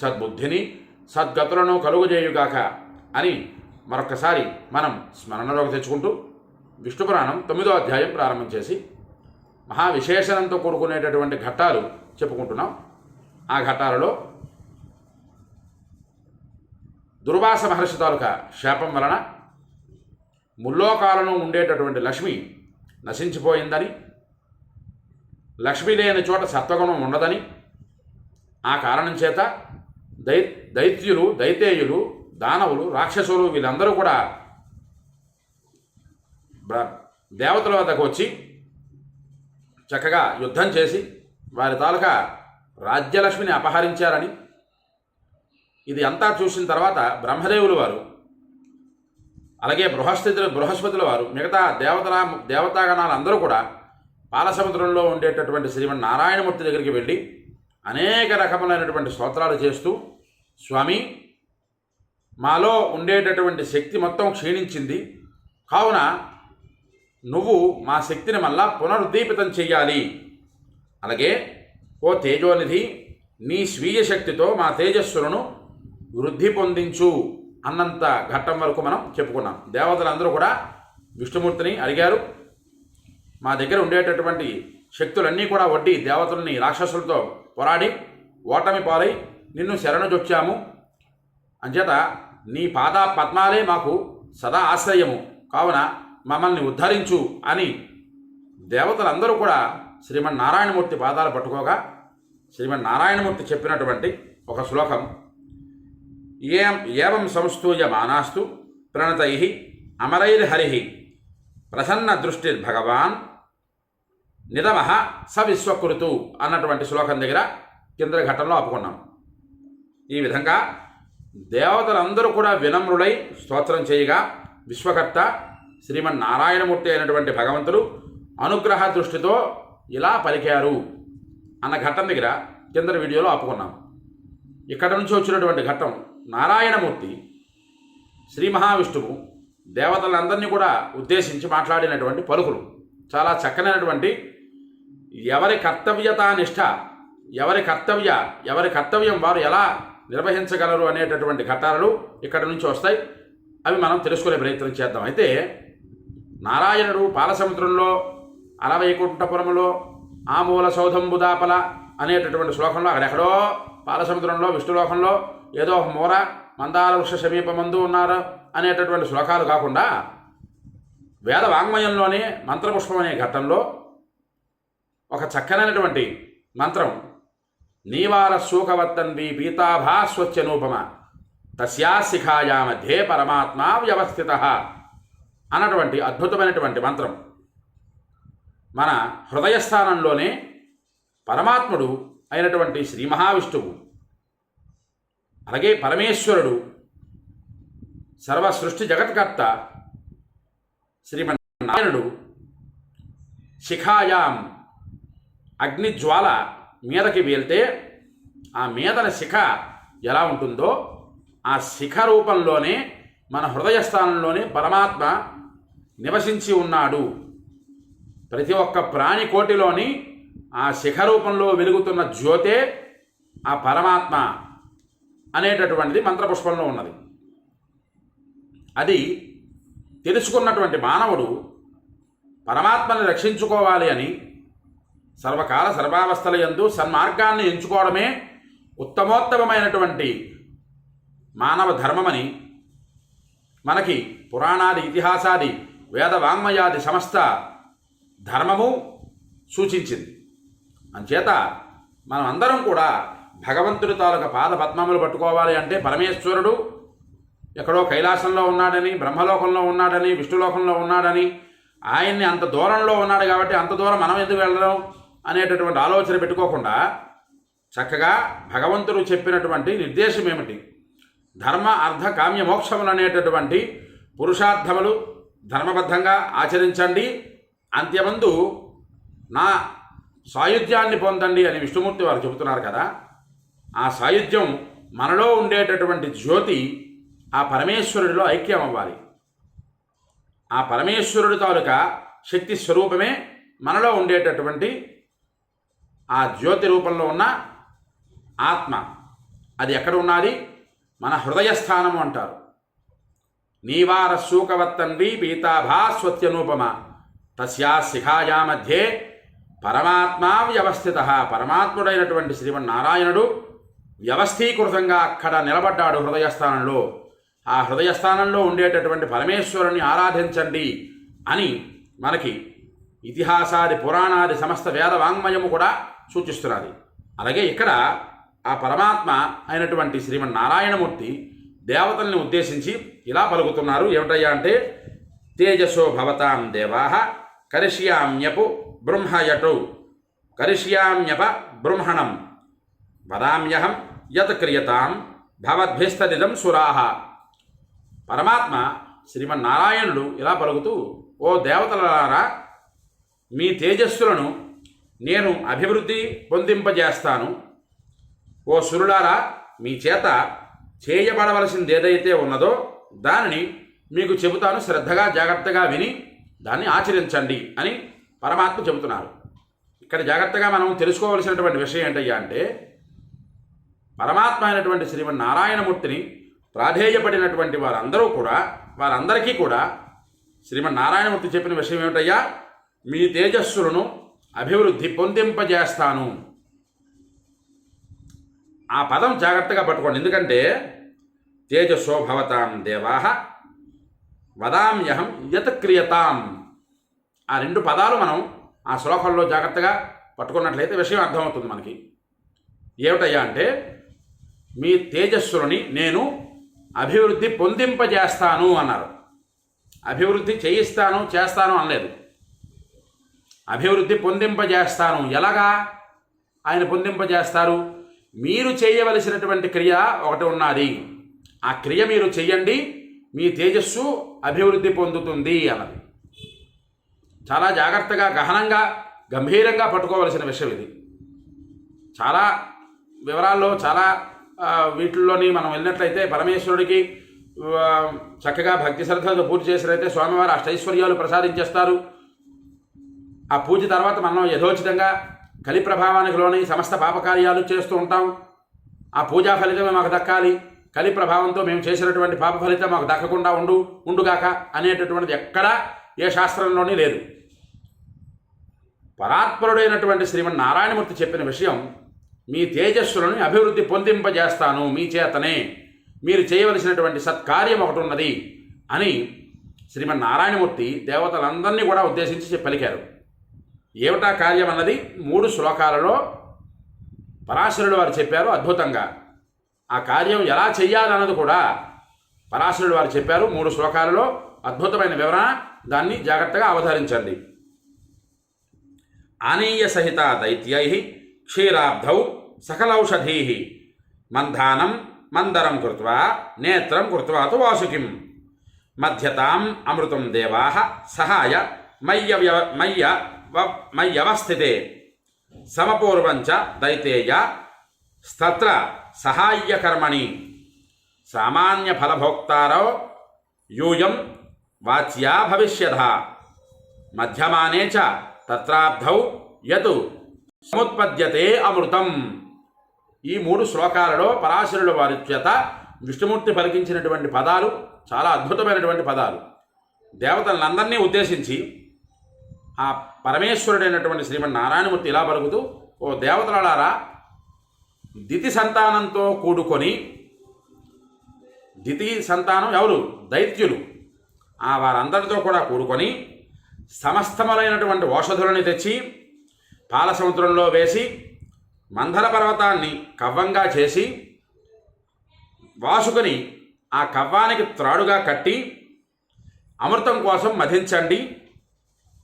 సద్బుద్ధిని సద్గతులను కలుగుజేయుగాక అని మరొకసారి మనం స్మరణలోకి తెచ్చుకుంటూ విష్ణు పురాణం తొమ్మిదో అధ్యాయం ప్రారంభం చేసి మహా విశేషణంతో కూడుకునేటటువంటి ఘట్టాలు చెప్పుకుంటున్నాం. ఆ ఘట్టాలలో దుర్వాస మహర్షి తాలూకా శాపం వలన ముల్లోకాలను ఉండేటటువంటి లక్ష్మి నశించిపోయిందని లక్ష్మి లేని చోట సత్వగుణం ఉండదని ఆ కారణం చేత దై దైత్యులు దైతేయులు దానవులు రాక్షసులు వీళ్ళందరూ కూడా దేవతల వద్దకు వచ్చి చక్కగా యుద్ధం చేసి వారి తాలూకా రాజ్యలక్ష్మిని అపహరించారని ఇది అంతా చూసిన తర్వాత బ్రహ్మదేవులు వారు అలాగే బృహస్పతులు బృహస్పతుల వారు మిగతా దేవతల దేవతాగణాలు అందరూ కూడా పాలసముద్రంలో ఉండేటటువంటి శ్రీమన్ నారాయణమూర్తి దగ్గరికి వెళ్ళి అనేక రకములైనటువంటి స్తోత్రాలు చేస్తూ స్వామి మాలో ఉండేటటువంటి శక్తి మొత్తం క్షీణించింది. కావున నువ్వు మా శక్తిని మళ్ళా పునరుద్దీపితం చెయ్యాలి. అలాగే ఓ తేజోనిధి నీ స్వీయ శక్తితో మా తేజస్సులను వృద్ధి పొందించు అన్నంత ఘట్టం వరకు మనం చెప్పుకున్నాం. దేవతలందరూ కూడా విష్ణుమూర్తిని అడిగారు. మా దగ్గర ఉండేటటువంటి శక్తులన్నీ కూడా వడ్డీ దేవతల్ని రాక్షసులతో పోరాడి ఓటమి పాలై నిన్ను శరణుజొచ్చాము. అంచేత నీ పాద పద్మాలే మాకు సదా ఆశ్రయము. కావున మమ్మల్ని ఉద్ధరించు అని దేవతలందరూ కూడా శ్రీమన్నారాయణమూర్తి పాదాలు పట్టుకోగా శ్రీమన్నారాయణమూర్తి చెప్పినటువంటి ఒక శ్లోకం. ఏం ఏవం సంస్తూయ మానాస్తు ప్రణతై అమరైర్హరి ప్రసన్న దృష్టిర్భగవాన్ నిదమ స విశ్వకృతు అన్నటువంటి శ్లోకం దగ్గర కింద ఘట్టంలో ఆపుకున్నాం. ఈ విధంగా దేవతలందరూ కూడా వినమ్రులై స్తోత్రం చేయగా విశ్వకర్త శ్రీమన్నారాయణమూర్తి అయినటువంటి భగవంతుడు అనుగ్రహ దృష్టితో ఇలా పలికారు అన్న ఘట్టం దగ్గర కింద వీడియోలో ఆపుకున్నాం. ఇక్కడ నుంచి వచ్చినటువంటి ఘట్టం నారాయణమూర్తి శ్రీ మహావిష్ణువు దేవతలందరినీ కూడా ఉద్దేశించి మాట్లాడినటువంటి పలుకులు. చాలా చక్కనైనటువంటి ఎవరి కర్తవ్యత నిష్ఠ ఎవరి కర్తవ్య ఎవరి కర్తవ్యం వారు ఎలా నిర్వహించగలరు అనేటటువంటి ఘట్టాలు ఇక్కడ నుంచి వస్తాయి. అవి మనం తెలుసుకునే ప్రయత్నం చేద్దాం. అయితే నారాయణుడు పాలసముద్రంలో అలవైకుంఠపురంలో ఆమూల సౌధంబుదాపల అనేటటువంటి శ్లోకంలో అక్కడెక్కడో పాలసముద్రంలో విష్ణులోకంలో ఏదో మూర మందార వృక్ష సమీపమందు ఉన్నారు అనేటటువంటి శ్లోకాలు కాకుండా వేద వాంగ్మయంలోనే మంత్రపుష్పం అనే ఘట్టంలో ఒక చక్కనైనటువంటి మంత్రం నీవార వి పీతాభా స్వచ్ఛనూపమ తస్యా శిఖాయా మధ్యే పరమాత్మ వ్యవస్థిత అన్నటువంటి అద్భుతమైనటువంటి మంత్రం. మన హృదయస్థానంలోనే పరమాత్ముడు అయినటువంటి శ్రీ మహావిష్ణువు అలాగే పరమేశ్వరుడు సర్వ సృష్టి జగత్కర్త శ్రీమన్నారాయణుడు శిఖాయాం అగ్నిజ్వాల మీదకి వెళ్తే ఆ మీదన శిఖ ఎలా ఉంటుందో ఆ శిఖ రూపంలోనే మన హృదయ స్థానంలోనే పరమాత్మ నివసించి ఉన్నాడు. ప్రతి ఒక్క ప్రాణి కోటిలోని ఆ శిఖ రూపంలో వెలుగుతున్న జ్యోతే ఆ పరమాత్మ అనేటటువంటిది మంత్రపుష్పంలో ఉన్నది. అది తెలుసుకున్నటువంటి మానవుడు పరమాత్మని రక్షించుకోవాలి అని సర్వకాల సర్వావస్థల యందు సన్మార్గాన్ని ఎంచుకోవడమే ఉత్తమోత్తమమైనటువంటి మానవ ధర్మమని మనకి పురాణాది ఇతిహాసాది వేద వాంగ్మయాది సమస్త ధర్మము సూచించింది. అంచేత మనం అందరం కూడా భగవంతుడి తాలూక పాద పద్మములు పట్టుకోవాలి అంటే పరమేశ్వరుడు ఎక్కడో కైలాసంలో ఉన్నాడని బ్రహ్మలోకంలో ఉన్నాడని విష్ణులోకంలో ఉన్నాడని ఆయన్ని అంత దూరంలో ఉన్నాడు కాబట్టి అంత దూరం మనం ఎందుకు వెళ్ళడం అనేటటువంటి ఆలోచన పెట్టుకోకుండా చక్కగా భగవంతుడు చెప్పినటువంటి నిర్దేశం ఏమిటి? ధర్మ అర్థ కామ్య మోక్షములు అనేటటువంటి పురుషార్థములు ధర్మబద్ధంగా ఆచరించండి. అంత్యమందు నా సాయుధ్యాన్ని పొందండి అని విష్ణుమూర్తి వారు చెబుతున్నారు కదా. ఆ సాయుధ్యం మనలో ఉండేటటువంటి జ్యోతి ఆ పరమేశ్వరుడిలో ఐక్యం అవ్వాలి. ఆ పరమేశ్వరుడు తాలూకా శక్తి స్వరూపమే మనలో ఉండేటటువంటి ఆ జ్యోతి రూపంలో ఉన్న ఆత్మ. అది ఎక్కడ ఉన్నది? మన హృదయస్థానము అంటారు. నీవార శూకవత్తండి పీతాభా స్వత్యనూపమ. తస్యా శిఖాయా మధ్యే పరమాత్మా వ్యవస్థిత. పరమాత్ముడైనటువంటి శ్రీమన్నారాయణుడు వ్యవస్థీకృతంగా అక్కడ నిలబడ్డాడు హృదయస్థానంలో ఆ హృదయస్థానంలో ఉండేటటువంటి పరమేశ్వరుని ఆరాధించండి అని మనకి ఇతిహాసాది పురాణాది సమస్త వేద వాంగ్మయము కూడా సూచిస్తున్నది. అలాగే ఇక్కడ ఆ పరమాత్మ అయినటువంటి శ్రీమన్నారాయణమూర్తి దేవతల్ని ఉద్దేశించి ఇలా పలుకుతున్నారు. ఏమిటయ్యా అంటే తేజసో భవతాం దేవాహ కరిష్యామ్యపు బృంహయటు కరిష్యామ్యప బ్రహ్మణం. వదామ్యహం యత్ క్రియతాం భవద్భిస్తదిదం సురాహ పరమాత్మ శ్రీమన్నారాయణుడు ఇలా పలుకుతూ ఓ దేవతలారా మీ తేజస్సులను నేను అభివృద్ధి పొందింపజేస్తాను. ఓ సురులారా మీ చేత చేయబడవలసింది ఏదైతే ఉన్నదో దానిని మీకు చెబుతాను శ్రద్ధగా జాగ్రత్తగా విని దాన్ని ఆచరించండి అని పరమాత్మ చెబుతున్నారు. ఇక్కడ జాగ్రత్తగా మనం తెలుసుకోవలసినటువంటి విషయం ఏంటయ్యా అంటే పరమాత్మ అయినటువంటి శ్రీమన్నారాయణమూర్తిని ప్రాధేయపడినటువంటి వారందరూ కూడా వారందరికీ కూడా శ్రీమన్నారాయణమూర్తి చెప్పిన విషయం ఏమిటయ్యా? మీ తేజస్సులను అభివృద్ధి పొందింపజేస్తాను. ఆ పదం జాగ్రత్తగా పట్టుకోండి. ఎందుకంటే తేజస్సో భవతాం దేవాహ వదామ్యహం యత్ క్రియతాం. ఆ రెండు పదాలు మనం ఆ శ్లోకంలో జాగ్రత్తగా పట్టుకున్నట్లయితే విషయం అర్థమవుతుంది మనకి. ఏమిటయ్యా అంటే మీ తేజస్సులని నేను అభివృద్ధి పొందింపజేస్తాను అన్నారు. అభివృద్ధి చేయిస్తాను చేస్తాను అనలేదు. అభివృద్ధి పొందింపజేస్తాను. ఎలాగా? ఆయన పొందింపజేస్తారు? మీరు చేయవలసినటువంటి క్రియ ఒకటి ఉన్నది. ఆ క్రియ మీరు చేయండి మీ తేజస్సు అభివృద్ధి పొందుతుంది అన్నది. చాలా జాగ్రత్తగా గహనంగా గంభీరంగా పట్టుకోవలసిన విషయం ఇది. చాలా వివరాల్లో చాలా వీటిల్లోని మనం వెళ్ళినట్లయితే పరమేశ్వరుడికి చక్కగా భక్తి శ్రద్ధలతో పూజ చేసినట్లయితే స్వామివారు అష్టైశ్వర్యాలు ప్రసాదించేస్తారు. ఆ పూజ తర్వాత మనం యథోచితంగా కలి ప్రభావానికి లోనై సమస్త పాపకార్యాలు చేస్తూ ఉంటాం. ఆ పూజా ఫలితమే మాకు దక్కాలి. కలి ప్రభావంతో మేము చేసినటువంటి పాప ఫలితం మాకు దక్కకుండా ఉండు ఉండుగాక అనేటటువంటిది ఎక్కడా ఏ శాస్త్రంలోనే లేదు. పరాత్పరుడైనటువంటి శ్రీమన్నారాయణమూర్తి చెప్పిన విషయం మీ తేజస్సులను అభివృద్ధి పొందింపజేస్తాను మీ చేతనే. మీరు చేయవలసినటువంటి సత్కార్యం ఒకటి ఉన్నది అని శ్రీమన్నారాయణమూర్తి దేవతలందరినీ కూడా ఉద్దేశించి పలికారు. ఏమిటా కార్యం అన్నది మూడు శ్లోకాలలో పరాశరుడు వారు చెప్పారు అద్భుతంగా. ఆ కార్యం ఎలా చెయ్యాలన్నది కూడా పరాశరుడు వారు చెప్పారు మూడు శ్లోకాలలో అద్భుతమైన వివరణ. దాన్ని జాగ్రత్తగా అవధరించండి. ఆనీయ సహిత దైత్యై క్షీరాబ్ధౌ సకలౌషధీ మంధానం మందరం కృత్వా నేత్రం కృత్వా తు వాసుకిం. మధ్యతాం అమృతం దేవా సహాయ మయ్య మయ్య మయ్యవస్థితే సమపూర్వంచ దైతేయ స్తత్ర సహాయ్యకర్మణి సామాన్య ఫలభోక్తారో యూయం వాచ్యా భవిష్యత మధ్యమానే చ తత్రాబ్ధౌ యతు సముత్పద్యతే అమృతం. ఈ మూడు శ్లోకాలలో పరాశరుల వారి చేత విష్ణుమూర్తి పలికించినటువంటి పదాలు చాలా అద్భుతమైనటువంటి పదాలు. దేవతలందరినీ ఉద్దేశించి ఆ పరమేశ్వరుడైనటువంటి శ్రీమన్నారాయణమూర్తి ఇలా పలుకుతూ ఓ దేవతలారా దితి సంతానంతో కూడుకొని దితి సంతానం ఎవరు? దైత్యులు. ఆ వారందరితో కూడా కూడుకొని సమస్తములైనటువంటి ఔషధులని తెచ్చి పాల సముద్రంలో వేసి మందర పర్వతాన్ని కవ్వంగా చేసి వాసుకుని ఆ కవ్వానికి త్రాడుగా కట్టి అమృతం కోసం మధించండి.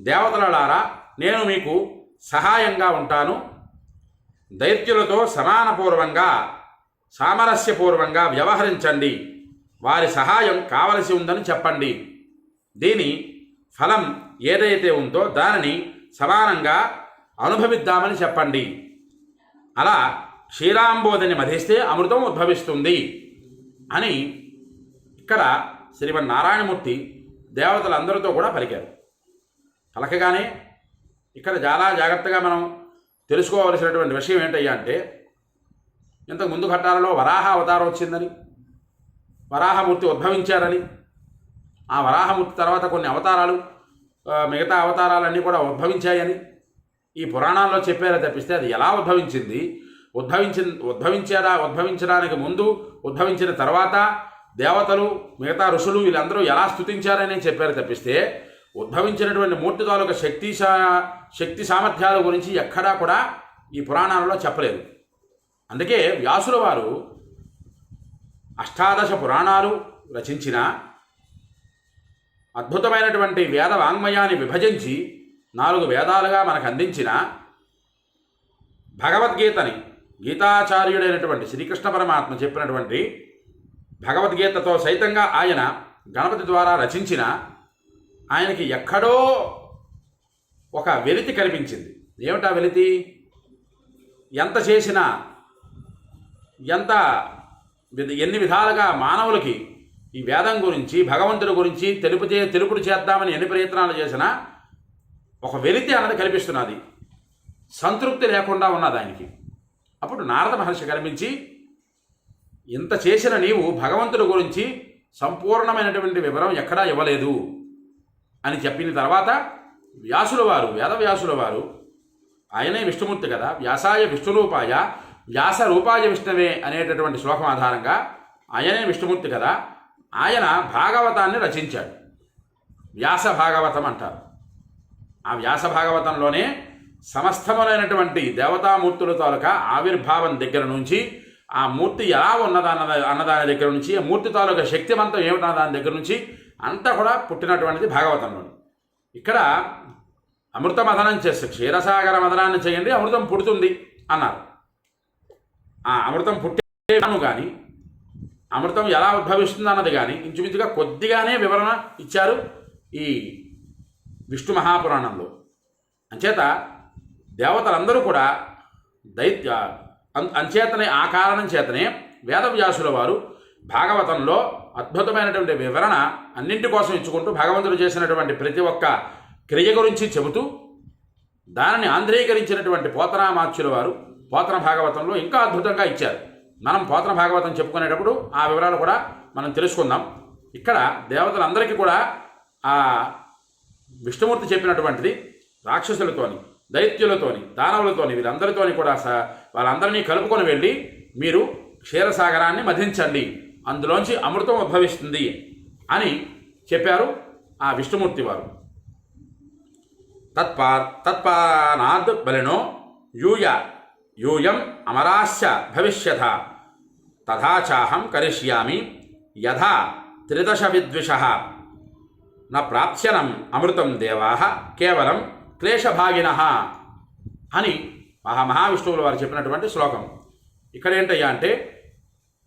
దేవతలలారా నేను మీకు సహాయంగా ఉంటాను. దైత్యులతో సమానపూర్వంగా సామరస్యపూర్వంగా వ్యవహరించండి. వారి సహాయం కావలసి ఉందని చెప్పండి. దీని ఫలం ఏదైతే ఉందో దానిని సమానంగా అనుభవిద్దామని చెప్పండి. అలా క్షీరాంబోధిని మధిస్తే అమృతం ఉద్భవిస్తుంది అని ఇక్కడ శ్రీమన్నారాయణమూర్తి దేవతలందరితో కూడా పలికారు. పలకగానే ఇక్కడ చాలా జాగ్రత్తగా మనం తెలుసుకోవలసినటువంటి విషయం ఏంటయ్యా అంటే ఇంతకు ముందు ఘట్టాలలో వరాహ అవతారం వచ్చిందని వరాహమూర్తి ఉద్భవించారని ఆ వరాహమూర్తి తర్వాత కొన్ని అవతారాలు మిగతా అవతారాలన్నీ కూడా ఉద్భవించాయని ఈ పురాణాల్లో చెప్పారే తప్పిస్తే అది ఎలా ఉద్భవించింది? ఉద్భవించి ఉద్భవించారా ఉద్భవించడానికి ముందు ఉద్భవించిన తర్వాత దేవతలు మిగతా ఋషులు వీళ్ళందరూ ఎలా స్థుతించారని చెప్పారు తప్పిస్తే ఉద్భవించినటువంటి మూర్తి తాలూక శక్తి శక్తి సామర్థ్యాల గురించి ఎక్కడా కూడా ఈ పురాణాలలో చెప్పలేదు. అందుకే వ్యాసుల వారు అష్టాదశ పురాణాలు రచించిన అద్భుతమైనటువంటి వేద వాంగ్మయాన్ని విభజించి నాలుగు వేదాలుగా మనకు అందించిన భగవద్గీతని గీతాచార్యుడైనటువంటి శ్రీకృష్ణ పరమాత్మ చెప్పినటువంటి భగవద్గీతతో సైతంగా ఆయన గణపతి ద్వారా రచించిన ఆయనకి ఎక్కడో ఒక వెలితి కనిపించింది. ఏమిటా వెలితి? ఎంత చేసినా ఎంత ఎన్ని విధాలుగా మానవులకి ఈ వేదం గురించి భగవంతుడి గురించి తెలుపు చే తెలుపుడు చేద్దామని ఎన్ని ప్రయత్నాలు చేసినా ఒక వెలితి అన్నది కనిపిస్తున్నది. సంతృప్తి లేకుండా ఉన్నది ఆయనకి. అప్పుడు నారద మహర్షి కనిపించి ఇంత చేసిన నీవు భగవంతుడి గురించి సంపూర్ణమైనటువంటి వివరం ఎక్కడా ఇవ్వలేదు. అని చెప్పిన తర్వాత వ్యాసుల వారు వేదవ్యాసుల వారు ఆయనే విష్ణుమూర్తి కదా వ్యాసాయ విష్ణురూపాయ వ్యాస రూపాయ విష్ణవే అనేటటువంటి శ్లోకం ఆధారంగా ఆయనే విష్ణుమూర్తి కదా ఆయన భాగవతాన్ని రచించాడు. వ్యాస భాగవతం అంటారు. ఆ వ్యాస భాగవతంలోనే సమస్తములైనటువంటి దేవతామూర్తుల తాలూకా ఆవిర్భావం దగ్గర నుంచి ఆ మూర్తి ఎలా ఉన్నదన్న అన్నదాని దగ్గర నుంచి ఆ మూర్తి తాలూకా శక్తివంతం ఏమిటన్న దాని దగ్గర నుంచి అంతా కూడా పుట్టినటువంటిది భాగవతంలోని. ఇక్కడ అమృత మదనం చేస్తే క్షీరసాగర మదనాన్ని చేయండి అమృతం పుడుతుంది అన్నారు. ఆ అమృతం పుట్టేను కానీ అమృతం ఎలా ఉద్భవిస్తుంది అన్నది కానీ ఇంచుమించుగా కొద్దిగానే వివరణ ఇచ్చారు ఈ విష్ణు మహాపురాణంలో. అంచేత దేవతలందరూ కూడా దైత్య అంచేతనే ఆ కారణం చేతనే వేదవ్యాసుల వారు భాగవతంలో అద్భుతమైనటువంటి వివరణ అన్నింటి కోసం ఇచ్చుకుంటూ భగవంతుడు చేసినటువంటి ప్రతి ఒక్క క్రియ గురించి చెబుతూ దానిని ఆంధ్రీకరించినటువంటి పోతనామాచ్యుల వారు పోతన భాగవతంలో ఇంకా అద్భుతంగా ఇచ్చారు. మనం పోతన భాగవతం చెప్పుకునేటప్పుడు ఆ వివరాలు కూడా మనం తెలుసుకుందాం. ఇక్కడ దేవతలందరికీ కూడా ఆ విష్ణుమూర్తి చెప్పినటువంటిది రాక్షసులతోని దైత్యులతోని దానవులతోని వీరందరితోని కూడా స- వాళ్ళందరినీ కలుపుకొని వెళ్ళి మీరు క్షీరసాగరాన్ని మధించండి. అందులోంచి అమృతం ఉద్భవిస్తుంది అని చెప్పారు ఆ విష్ణుమూర్తి వారు. తత్పా తత్పానాద్ బలినో యూయ యూయం అమరాశ్య భవిష్యథ తథాచాహం కరిష్యామి యథా త్రిదశ విద్విష న ప్రాప్స్యనం అమృతం దేవా కేవలం క్లేశభాగిన అని మహా మహావిష్ణువుల వారు చెప్పినటువంటి శ్లోకం. ఇక్కడ ఏంటయ్యా అంటే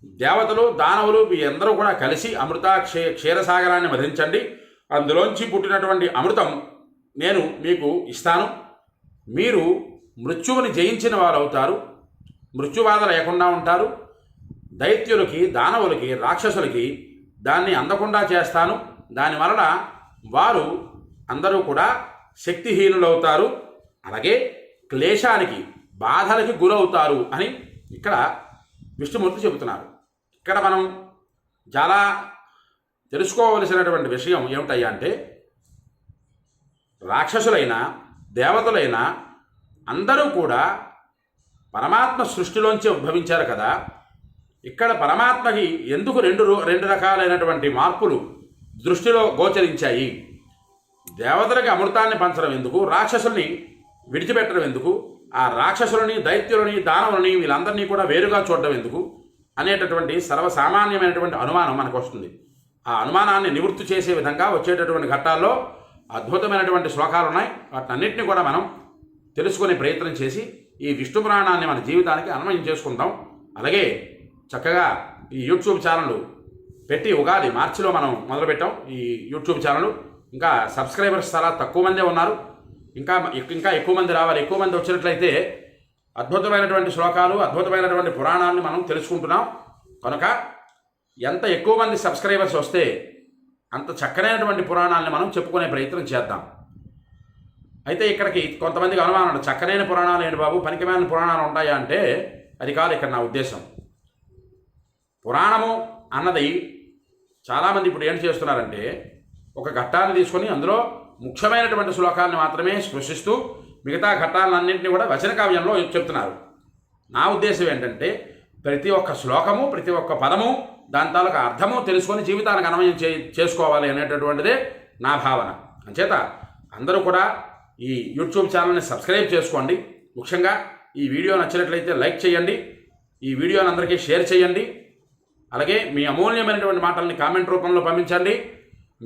దేవతలు దానవులు వీరందరూ కూడా కలిసి అమృత క్షీ క్షీరసాగరాన్ని మధించండి అందులోంచి పుట్టినటువంటి అమృతం నేను మీకు ఇస్తాను. మీరు మృత్యువుని జయించిన వారు అవుతారు మృత్యుబాధ లేకుండా ఉంటారు. దైత్యులకి దానవులకి రాక్షసులకి దాన్ని అందకుండా చేస్తాను. దాని వలన వారు అందరూ కూడా శక్తిహీనులవుతారు. అలాగే క్లేశానికి బాధలకి గురవుతారు అని ఇక్కడ విష్ణుమూర్తి చెబుతున్నారు. ఇక్కడ మనం చాలా తెలుసుకోవలసినటువంటి విషయం ఏమిటయ్యా అంటే రాక్షసులైన దేవతలైన అందరూ కూడా పరమాత్మ సృష్టిలోంచి ఉద్భవించారు కదా. ఇక్కడ పరమాత్మకి ఎందుకు రెండు రెండు రకాలైనటువంటి మార్పులు దృష్టిలో గోచరించాయి? దేవతలకి అమృతాన్ని పంచడం ఎందుకు? రాక్షసుల్ని విడిచిపెట్టడం ఎందుకు? ఆ రాక్షసులని దైత్యులని దానవులని వీళ్ళందరినీ కూడా వేరుగా చూడడం ఎందుకు? అనేటటువంటి సర్వసామాన్యమైనటువంటి అనుమానం మనకు వస్తుంది ఆ అనుమానాన్ని నివృత్తి చేసే విధంగా వచ్చేటటువంటి ఘట్టాల్లో అద్భుతమైనటువంటి శ్లోకాలు ఉన్నాయి వాటినన్నింటినీ కూడా మనం తెలుసుకునే ప్రయత్నం చేసి ఈ విష్ణు పురాణాన్ని మన జీవితానికి అన్వయం చేసుకుందాం. అలాగే చక్కగా ఈ యూట్యూబ్ ఛానల్ పెట్టి ఉగాది మార్చిలో మనం మొదలుపెట్టాం. ఈ యూట్యూబ్ ఛానల్ ఇంకా సబ్స్క్రైబర్స్ చాలా తక్కువ మందే ఉన్నారు. ఇంకా ఇంకా ఎక్కువ మంది రావాలి. ఎక్కువ మంది వచ్చినట్లయితే అద్భుతమైనటువంటి శ్లోకాలు అద్భుతమైనటువంటి పురాణాలను మనం తెలుసుకుంటున్నాం. కనుక ఎంత ఎక్కువ మంది సబ్స్క్రైబర్స్ వస్తే అంత చక్కనైనటువంటి పురాణాలను మనం చెప్పుకునే ప్రయత్నం చేద్దాం. అయితే ఇక్కడికి కొంతమందికి అనుమానం చక్కనైన పురాణాలు ఏంటి బాబు? పనికిమైన పురాణాలు ఉంటాయా అంటే అది కాదు ఇక్కడ నా ఉద్దేశం. పురాణము అన్నది చాలామంది ఇప్పుడు ఏం చేస్తున్నారంటే ఒక ఘట్టాన్ని తీసుకొని అందులో ముఖ్యమైనటువంటి శ్లోకాలను మాత్రమే స్పృశిస్తూ మిగతా ఘట్టాలన్నింటినీ కూడా వచన కావ్యంలో చెప్తున్నారు. నా ఉద్దేశం ఏంటంటే ప్రతి ఒక్క శ్లోకము ప్రతి ఒక్క పదము దాని తాలూకా అర్థము తెలుసుకొని జీవితానికి అన్వయం చే చేసుకోవాలి అనేటటువంటిదే నా భావన. అంచేత అందరూ కూడా ఈ యూట్యూబ్ ఛానల్ని సబ్స్క్రైబ్ చేసుకోండి. ముఖ్యంగా ఈ వీడియో నచ్చినట్లయితే లైక్ చేయండి. ఈ వీడియోని అందరికీ షేర్ చేయండి. అలాగే మీ అమూల్యమైనటువంటి మాటల్ని కామెంట్ రూపంలో పంపించండి.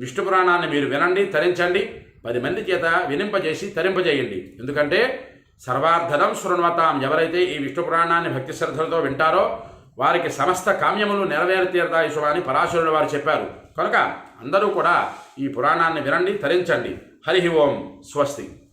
విష్ణు పురాణాన్ని మీరు వినండి తరించండి. పది మంది చేత వినింపజేసి తరింపజేయండి. ఎందుకంటే సర్వార్థదం శృణ్వతాం. ఎవరైతే ఈ విష్ణు పురాణాన్ని భక్తి శ్రద్ధలతో వింటారో వారికి సమస్త కామ్యములు నెరవేరి తీరతాయి అని పరాశరుడు వారు చెప్పారు. కనుక అందరూ కూడా ఈ పురాణాన్ని వినండి తరించండి. హరి ఓం. స్వస్తి.